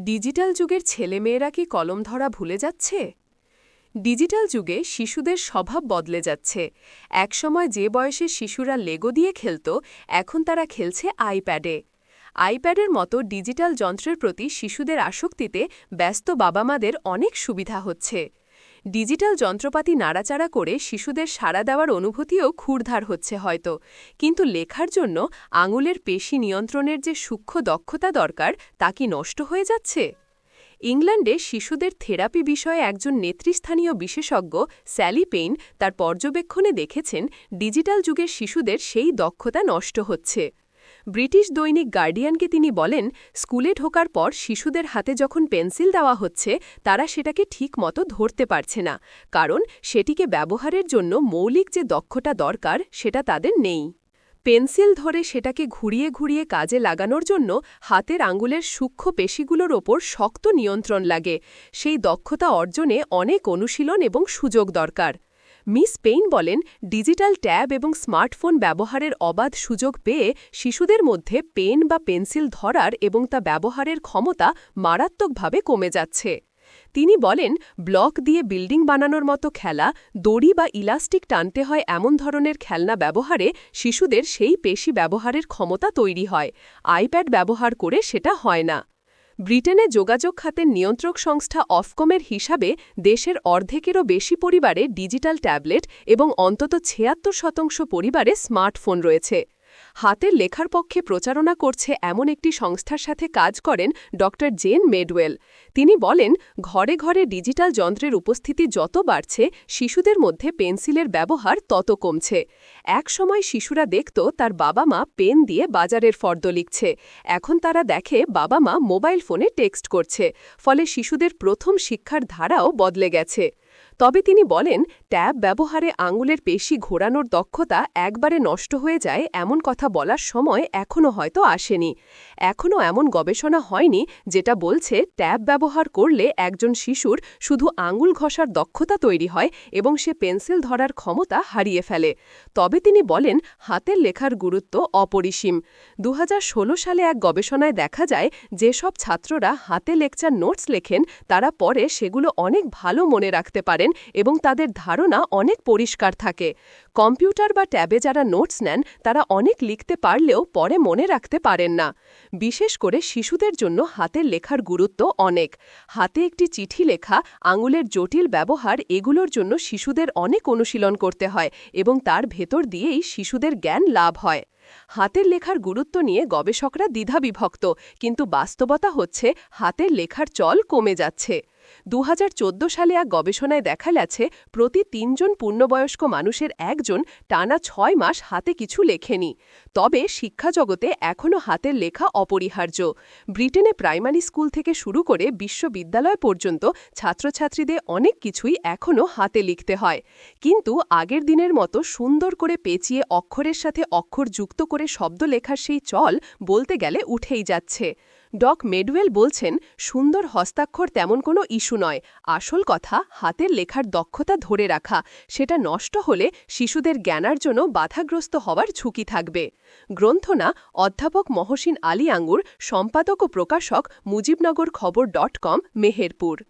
Digital যুগের ছেলেমেয়েরা কি কলম ধরা ভুলে যাচ্ছে? ডিজিটাল যুগে শিশুদের স্বভাব বদলে যাচ্ছে। একসময় যে বয়সে শিশুরা লেগো দিয়ে খেলত, এখন তারা খেলছে আইপ্যাডে। আইপ্যাডের মতো ডিজিটাল যন্ত্রের প্রতি শিশুদের আসক্তিতে ব্যস্ত বাবা মাদের অনেক সুবিধা হচ্ছে। ডিজিটাল যন্ত্রপাতি নাড়াচাড়া করে শিশুদের সাড়া দেওয়ার অনুভূতিও ক্ষুরধার হচ্ছে হয়তো। কিন্তু লেখার জন্য আঙুলের পেশি নিয়ন্ত্রণের যে সূক্ষ্ম দক্ষতা দরকার, তা কি নষ্ট হয়ে যাচ্ছে? ইংল্যান্ডে শিশুদের থেরাপি বিষয়ে একজন নেতৃস্থানীয় বিশেষজ্ঞ, স্যালি পেইন, তার পর্যবেক্ষণে দেখেছেন, ডিজিটাল যুগের শিশুদের সেই দক্ষতা নষ্ট হচ্ছে। ব্রিটিশ দৈনিক গার্ডিয়ানকে তিনি বলেন, স্কুলে ঢোকার পর শিশুদের হাতে যখন পেন্সিল দেওয়া হচ্ছে, তারা সেটাকে ঠিক মতো ধরতে পারছে না, কারণ সেটিকে ব্যবহারের জন্য মৌলিক যে দক্ষতা দরকার, সেটা তাদের নেই। পেন্সিল ধরে সেটাকে ঘুরিয়ে ঘুরিয়ে কাজে লাগানোর জন্য হাতের আঙ্গুলের সূক্ষ্ম পেশিগুলোর ওপর শক্ত নিয়ন্ত্রণ লাগে। সেই দক্ষতা অর্জনে অনেক অনুশীলন এবং সুযোগ দরকার। মিস পেইন বলেন, ডিজিটাল ট্যাব এবং স্মার্টফোন ব্যবহারের অবাধ সুযোগ পেয়ে শিশুদের মধ্যে পেন বা পেন্সিল ধরার এবং তা ব্যবহারের ক্ষমতা মারাত্মকভাবে কমে যাচ্ছে। তিনি বলেন, ব্লক দিয়ে বিল্ডিং বানানোর মতো খেলা, দড়ি বা ইলাস্টিক টানতে হয় এমন ধরনের খেলনা ব্যবহারে শিশুদের সেই পেশি ব্যবহারের ক্ষমতা তৈরি হয়। আইপ্যাড ব্যবহার করে সেটা হয় না। ব্রিটেনে যোগাযোগ খাতের নিয়ন্ত্রক সংস্থা অফকমের হিসাবে দেশের অর্ধেকেরও বেশি পরিবারে ডিজিটাল ট্যাবলেট এবং অন্তত ছিয়াত্তর শতাংশ পরিবারে স্মার্টফোন রয়েছে। হাতের লেখার পক্ষে প্রচারণা করছে এমন একটি সংস্থার সাথে কাজ করেন ড জেন মেডওয়েল। তিনি বলেন, ঘরে ঘরে ডিজিটাল যন্ত্রের উপস্থিতি যত বাড়ছে, শিশুদের মধ্যে পেন্সিলের ব্যবহার তত কমছে। এক সময় শিশুরা দেখত তার বাবা মা পেন দিয়ে বাজারের ফর্দ লিখছে। এখন তারা দেখে বাবা মা মোবাইল ফোনে টেক্সট করছে। ফলে শিশুদের প্রথম শিক্ষার ধারাও বদলে গেছে। তবে তিনি বলেন, ট্যাব ব্যবহারে আঙুলের পেশি ঘোরানোর দক্ষতা একবারে নষ্ট হয়ে যায় এমন কথা বলার সময় এখনও হয়তো আসেনি। এখনও এমন গবেষণা হয়নি যেটা বলছে ট্যাব ব্যবহার করলে একজন শিশুর শুধু আঙুল ঘষার দক্ষতা তৈরি হয় এবং সে পেন্সিল ধরার ক্ষমতা হারিয়ে ফেলে। তবে তিনি বলেন, হাতের লেখার গুরুত্ব অপরিসীম। দু হাজার ষোলো সালে এক গবেষণায় দেখা যায়, যেসব ছাত্ররা হাতে লেকচার নোটস লেখেন, তারা পরে সেগুলো অনেক ভালো মনে রাখতে পারেন এবং তাদের ধারণা অনেক পরিষ্কার থাকে। কম্পিউটার বা ট্যাবে যারা নোটস নেন, তারা অনেক লিখতে পারলেও পরে মনে রাখতে পারেন না। বিশেষ করে শিশুদের জন্য হাতের লেখার গুরুত্ব অনেক। হাতে একটি চিঠি লেখা, আঙুলের জটিল ব্যবহার, এগুলোর জন্য শিশুদের অনেক অনুশীলন করতে হয় এবং তার ভেতর দিয়েই শিশুদের জ্ঞান লাভ হয়। হাতের লেখার গুরুত্ব নিয়ে গবেষকরা দ্বিধাবিভক্ত, কিন্তু বাস্তবতা হচ্ছে হাতের লেখার চল কমে যাচ্ছে। দু হাজার চোদ্দ সালে এক গবেষণায় দেখা গেছে, প্রতি তিনজন পূর্ণবয়স্ক মানুষের একজন টানা ছয় মাস হাতে কিছু লেখেনি। তবে শিক্ষা জগতে এখনও হাতের লেখা অপরিহার্য। ব্রিটেনে প্রাইমারি স্কুল থেকে শুরু করে বিশ্ববিদ্যালয় পর্যন্ত ছাত্রছাত্রীদের অনেক কিছুই এখনও হাতে লিখতে হয়। কিন্তু আগের দিনের মতো সুন্দর করে পেঁচিয়ে অক্ষরের সাথে অক্ষর যুক্ত করে শব্দ লেখার সেই চল বলতে গেলে উঠেই যাচ্ছে। ডক মেডওয়েল বলছেন, সুন্দর হস্তাক্ষর তেমন কোনো ইস্যু নয়। আসল কথা, হাতের লেখার দক্ষতা ধরে রাখা। সেটা নষ্ট হলে শিশুদের জ্ঞানার জন্য বাধাগ্রস্ত হওয়ার ঝুঁকি থাকবে। গ্রন্থনা, অধ্যাপক মহসিন আলী আঙ্গুর, সম্পাদক ও প্রকাশক মুজিবনগর খবর ডট কম, মেহেরপুর।